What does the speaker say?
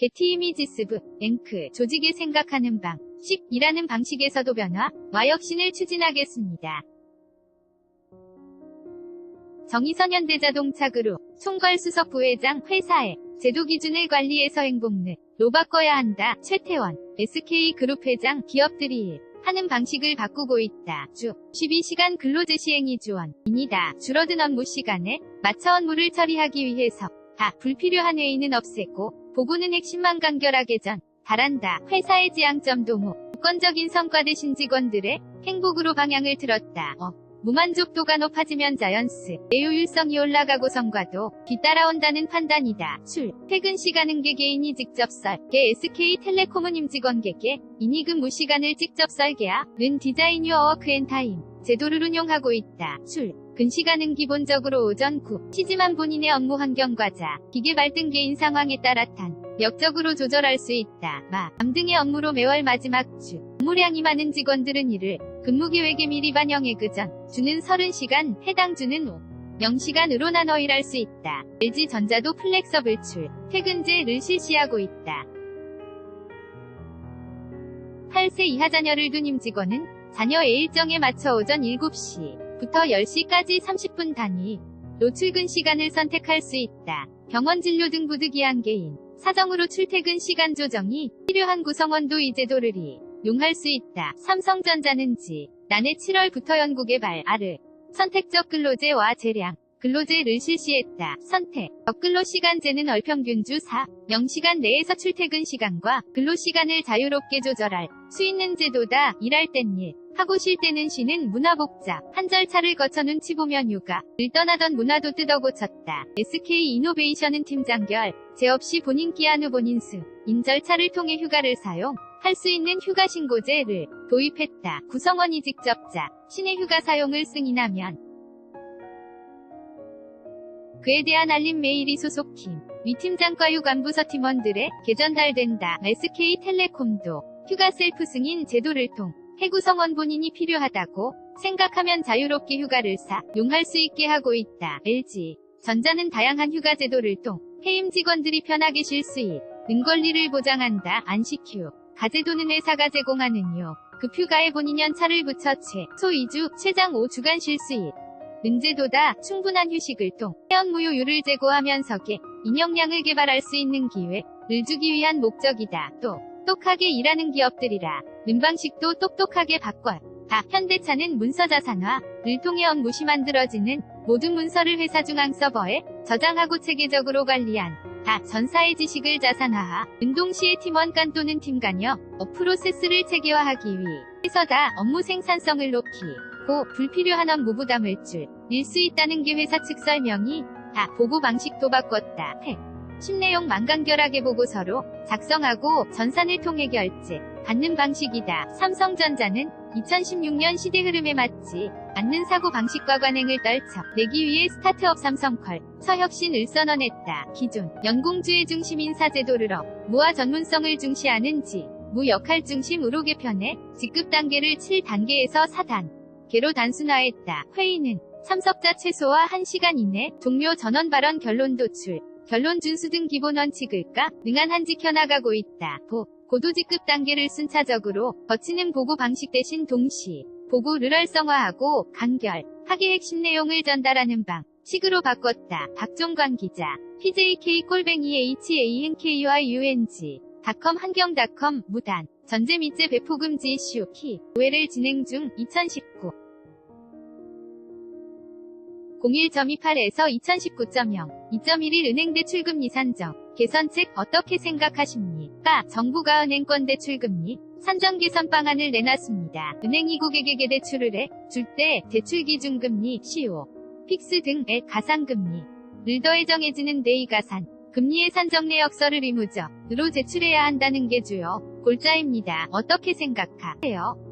게티 이미지스브, 앵크, 조직에 생각하는 방, 10이라는 방식에서도 변화, 와 혁신을 추진하겠습니다. 정의선 현대자동차 그룹, 총괄수석 부회장 회사의 제도 기준을 관리해서 행복을 로 바꿔야 한다. 최태원, SK그룹 회장 기업들이 하는 방식을 바꾸고 있다. 주 12시간 근로제 시행이 주원입니다. 줄어든 업무 시간에 맞춰 업무를 처리하기 위해서 다 불필요한 회의는 없애고 보고는 핵심만 간결하게 전 달한다. 회사의 지향점 도모 조건적인 성과 대신 직원들의 행복으로 방향을 틀었다. 업. 무만족도가 높아지면 자연스, 내효율성이 올라가고 성과도 뒤따라온다는 판단이다. 출, 퇴근 시간은 개개인이 직접 설계 SK텔레콤은 임직원에게 인이금 무시간을 직접 설계하는 디자인 유어 워크앤타임 제도를 운용하고 있다. 출, 근시간은 기본적으로 오전 9, 시지만 본인의 업무 환경 과자, 기계 발등 개인 상황에 따라 탄 역적으로 조절할 수 있다. 마, 남 등의 업무로 매월 마지막 주, 업무량이 많은 직원들은 이를 근무계획에 미리 반영해 그전 주는 30시간, 해당 주는 5. 0시간으로 나눠 일할 수 있다. LG전자도 플렉서블 출, 퇴근제를 실시하고 있다. 8세 이하 자녀를 둔 임직원은 자녀의 일정에 맞춰 오전 7시 부터 10시까지 30분 단위로 출근 시간을 선택할 수 있다. 병원 진료 등 부득이한 개인, 사정으로 출퇴근 시간 조정이 필요한 구성원도 이 제도를 이용할 수 있다. 삼성전자는 지, 난해 7월부터 연구 개발, 아르, 선택적 근로제와 재량, 근로제를 실시했다. 선택, 적근로 시간제는 얼평균주 4, 0시간 내에서 출퇴근 시간과 근로 시간을 자유롭게 조절할 수 있는 제도다. 일할 땐 일, 하고 쉴 때는 쉬는 문화복잡, 한 절차를 거쳐 눈치 보면 휴가, 을 떠나던 문화도 뜯어고쳤다. SK 이노베이션은 팀장결, 제 없이 본인 기한 후 본인 수, 인 절차를 통해 휴가를 사용, 할 수 있는 휴가 신고제를 도입했다. 구성원이 직접 자, 신의 휴가 사용을 승인하면 그에 대한 알림 메일이 소속팀, 위 팀장과 유관부서 팀원들의 개전달된다. SK텔레콤도 휴가 셀프 승인 제도를 통 해구성원 본인이 필요하다고 생각하면 자유롭게 휴가를 사 용할 수 있게 하고 있다. LG 전자는 다양한 휴가 제도를 통 해임 직원들이 편하게 쉴 수 있는 권리를 보장한다. 안식휴 가제도는 회사가 제공하는 요 급휴가에 본인 연차를 붙여 최소 2주, 최장 5주간 쉴 수 있. 는제도다 충분한 휴식을 통 해연무효율을 제고하면서 개 인형량을 개발할 수 있는 기회를 주기 위한 목적이다. 또 똑똑하게 일하는 기업들이라 는방식도 똑똑하게 바꿔 다 현대차는 문서 자산화를 통해 업무시 만들어지는 모든 문서를 회사 중앙 서버에 저장하고 체계적으로 관리한 다 전사의 지식을 자산화하 운동시의 팀원 간 또는 팀 간여 업 프로세스를 체계화하기 위해서 다 업무 생산성을 높이 고 불필요한 업무 부담을 줄일 수 있다는 게 회사 측 설명이 다 보고 방식도 바꿨다. 해. 심내용 만간결하게 보고서로 작성하고 전산을 통해 결제 받는 방식이다. 삼성전자는 2016년 시대 흐름에 맞지 않는 사고 방식과 관행을 떨쳐 내기 위해 스타트업 삼성컬 서혁신 을 선언했다. 기존 연공주의 중심 인 사제도를 업, 무와 전문성을 중시하는 지, 무 역할 중심으로 개편해 직급 단계를 7단계에서 4단 계로 단순화했다. 회의는 참석자 최소화 1시간 이내 동료 전원 발언 결론 도출 결론 준수 등 기본 원칙을까 능한 한 지켜나가고 있다. 보 고도직급 단계를 순차적으로 거치는 보고 방식 대신 동시 보고를 활성화하고 간결 하게 핵심 내용을 전달하는 방 식으로 바꿨다. 박종관 기자 PJK 꼴뱅이 HANKYUNG 닷컴 한경닷컴 무단 전제 밑제 배포 금지 이슈 키 의회를 진행 중 2019 01.28에서 2019.0 2.11 은행 대출금리 산정 개선책 어떻게 생각하십니까? 정부가 은행권 대출금리 산정 개선 방안을 내놨습니다. 은행이 고객에게 대출을 해 줄 때 대출 기준금리, 시효, 픽스 등의 가상금리를 더해 정해지는 대이가산 금리의 산정 내역서를 의무적으로 제출해야 한다는 게 주요 골자입니다. 어떻게 생각하세요?